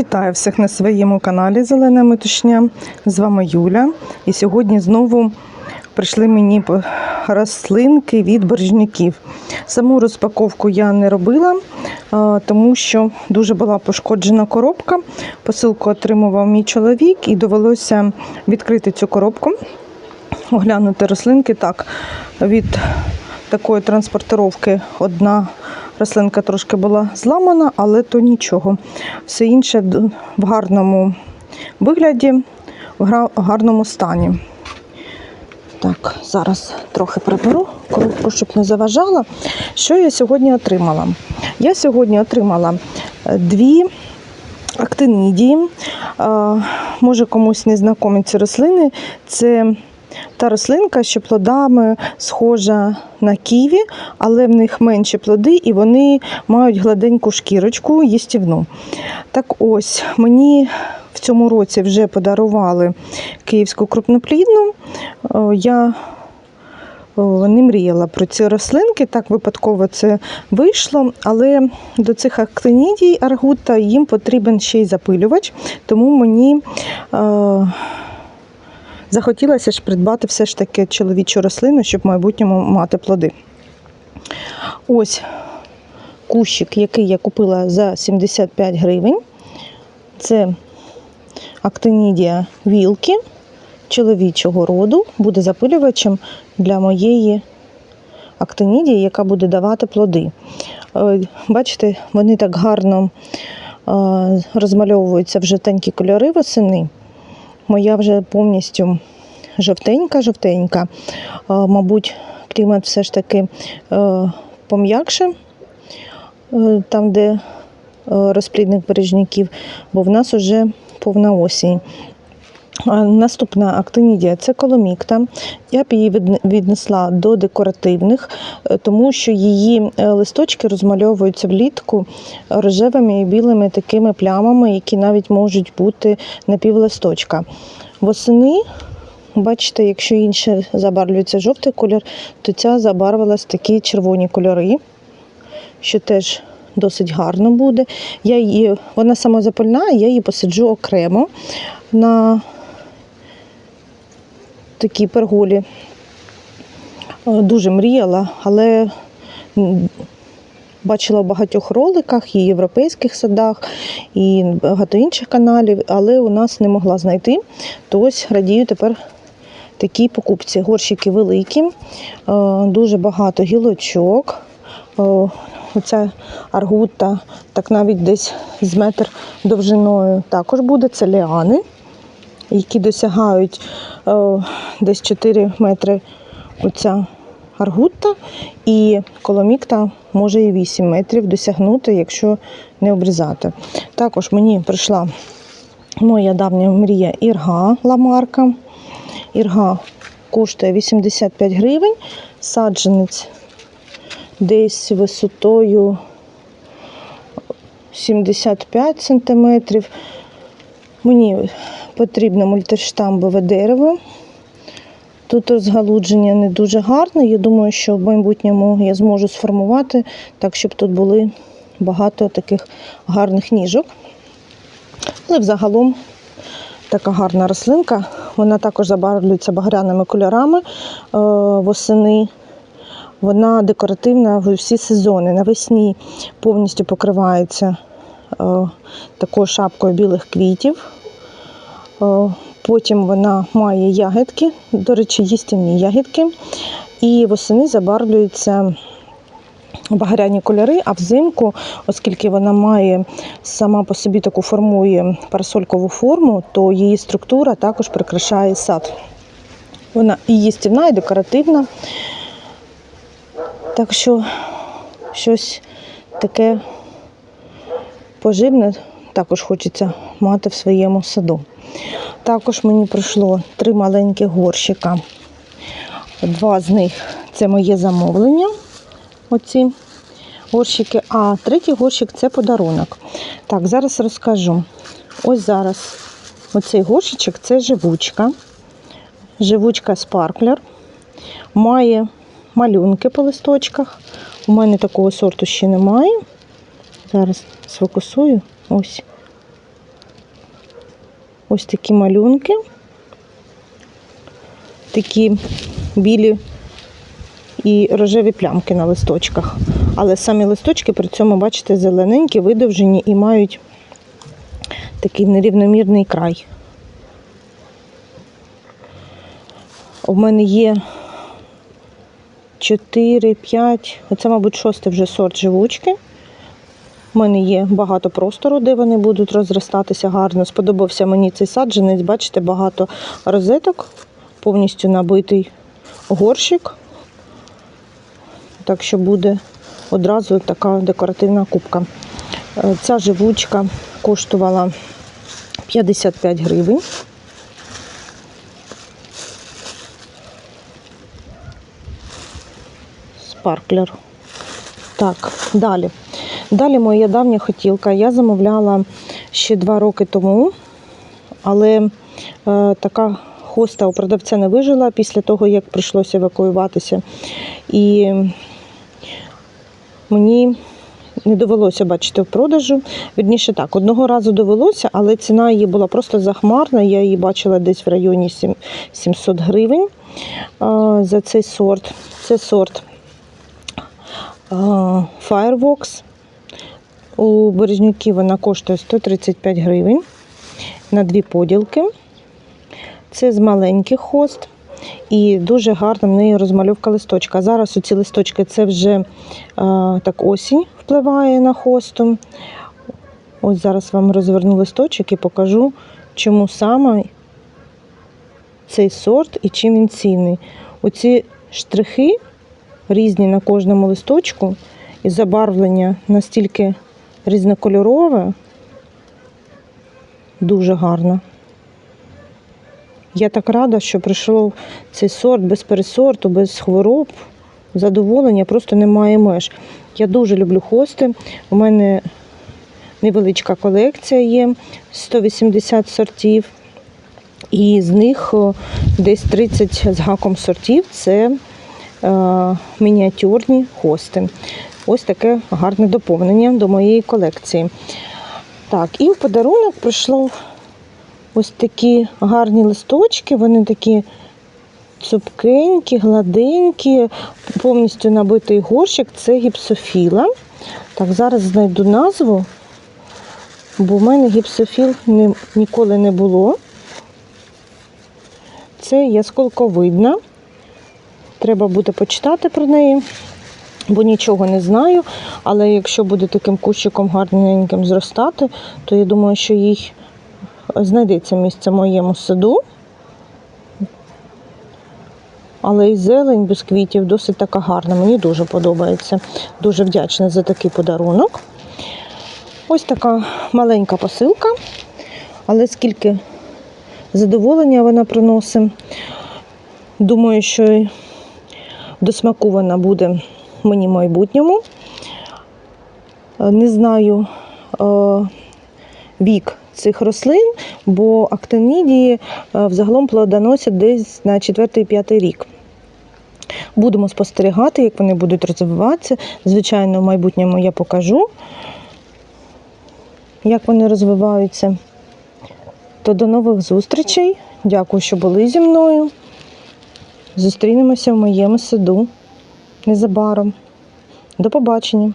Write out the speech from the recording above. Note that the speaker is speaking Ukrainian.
Вітаю всіх на своєму каналі Зелена Метушня. З вами Юля. І сьогодні знову прийшли мені рослинки від боржників. Саму розпаковку я не робила, тому що дуже була пошкоджена коробка. Посилку отримував мій чоловік і довелося відкрити цю коробку, оглянути рослинки. Так, від такої транспортировки одна рослинка трошки була зламана, але то нічого. Все інше в- гарному вигляді, в гарному стані. Так, зараз трохи приберу коробку, щоб не заважала. Що я сьогодні отримала? Я сьогодні отримала е, дві актинідії. Е, Може комусь не знайомі ці рослини. Це та рослинка, що плодами схожа на ківі, але в них менші плоди і вони мають гладеньку шкірочку їстівну. Так ось мені в цьому році вже подарували київську крупноплідну. Я не мріяла про ці рослинки, так випадково це вийшло. Але до цих актинідій аргута їм потрібен ще й запилювач, тому мені е, захотілося ж придбати все ж таки чоловічу рослину, щоб в майбутньому мати плоди. Ось кущик, який я купила за 75 гривень. Це актинідія вілки чоловічого роду, буде запилювачем для моєї актинідії, яка буде давати плоди. Е, Бачите, вони так гарно е, розмальовуються в жовтенькі кольори восени. Моя вже повністю жовтенька-жовтенька. Е, Мабуть, клімат все ж таки е, пом'якше, е, там, де розплідник бережників, бо в нас вже повна осінь. Наступна актинідія це коломікта. Я б її віднесла до декоративних, е, тому що її е, листочки розмальовуються влітку рожевими і білими такими плямами, які навіть можуть бути на півлисточка. Восени, бачите, якщо інше забарвлюється жовтий колір, то ця забарвилась такі червоні кольори, що теж досить гарно буде. Я її, вона самозапальна, я її посаджу окремо на такій перголі. Е, Дуже мріяла, але бачила в багатьох роликах і європейських садах, і багато інших каналів, але у нас не могла знайти. То ось радію тепер такій покупці. Горщики великі, е, дуже багато гілочок. Е, Оця аргута, так навіть десь з метр довжиною також буде. Це ліани які досягають е, десь 4 метри оця аргутта, і коломікта може і 8 метрів досягнути, якщо не обрізати. Також мені прийшла моя давня мрія ірга ламарка. Ірга коштує 85 гривень, саджанець десь висотою 75 сантиметрів. Мені потрібно мультиштамбове дерево. Тут розгалудження не дуже гарне. Я думаю, що в майбутньому я зможу сформувати так, щоб тут були багато таких гарних ніжок. Але взагалом така гарна рослинка. Вона також забарвлюється багряними кольорами е, восени. Вона декоративна в всі сезони. Навесні повністю покривається е, такою шапкою білих квітів. Е, Потім вона має ягідки, до речі, їстівні ягідки. І восени забарвлюються багряні кольори, а взимку, оскільки вона має сама по собі таку формує парасолькову форму, то її структура також прикрашає сад. Вона і їстівна, і декоративна. Так що щось таке поживне також хочеться мати в своєму саду. Також мені прийшло три маленькі горщика. Два з них це моє замовлення. Оці горщики, а третій горщик це подарунок. Так, зараз розкажу. Ось зараз оцей горщичок це живучка. Живучка спарклер. Має малюнки по листочках. У мене такого сорту ще немає. Зараз сфокусую. Ось. Ось такі малюнки. Такі білі і рожеві плямки на листочках. Але самі листочки при цьому, бачите, зелененькі, видовжені і мають такий нерівномірний край. У мене є 4, 5, оце, мабуть, шостий вже сорт живучки. У мене є багато простору, де вони будуть розростатися гарно. Сподобався мені цей саджанець. Бачите, багато розеток, повністю набитий горщик. Так що буде одразу така декоративна кубка. Е, Ця живучка коштувала 55 гривень. Спарклер. Так, далі. Далі моя давня хотілка. Я замовляла ще два роки тому, але е, така хоста у продавця не вижила після того, як прийшлося евакуюватися. І мені не довелося бачити в продажу. Вірніше так, одного разу довелося, але ціна її була просто захмарна. Я її бачила десь в районі 700 гривень за цей сорт. Це сорт а, Fireworks. У Березнюків вона коштує 135 гривень на дві поділки. Це з маленьких хост. І дуже гарна в неї розмальовка листочка. Зараз оці листочки це вже е, так осінь впливає на хосту. Ось зараз вам розверну листочок і покажу, чому саме цей сорт і чим він цінний. Оці штрихи різні на кожному листочку, і забарвлення настільки різнокольорове, дуже гарно. Я так рада, що прийшов цей сорт без пересорту, без хвороб. Задоволення просто немає меж. Я дуже люблю хости. У мене невеличка колекція є 180 сортів. І з них десь 30 з гаком сортів це е, мініатюрні хости. Ось таке гарне доповнення до моєї колекції. Так, і в подарунок прийшло ось такі гарні листочки, вони такі цупкенькі, гладенькі, повністю набитий горщик. Це гіпсофіла. Так, зараз знайду назву, бо в мене гіпсофіл ні, ніколи не було. Це ясколковидна. Треба буде почитати про неї, бо нічого не знаю. Але якщо буде таким кущиком гарненьким зростати, то я думаю, що їй знайдеться місце в моєму саду. Але і зелень без квітів досить така гарна. Мені дуже подобається. Дуже вдячна за такий подарунок. Ось така маленька посилка, але скільки задоволення вона приносить. Думаю, що до смаку буде мені в майбутньому. Е, Не знаю е, вік цих рослин, бо актинідії е, взагалом плодоносять десь на 4-5 рік. Будемо спостерігати, як вони будуть розвиватися. Звичайно, в майбутньому я покажу, як вони розвиваються. То до нових зустрічей. Дякую, що були зі мною. Зустрінемося в моєму саду незабаром. До побачення!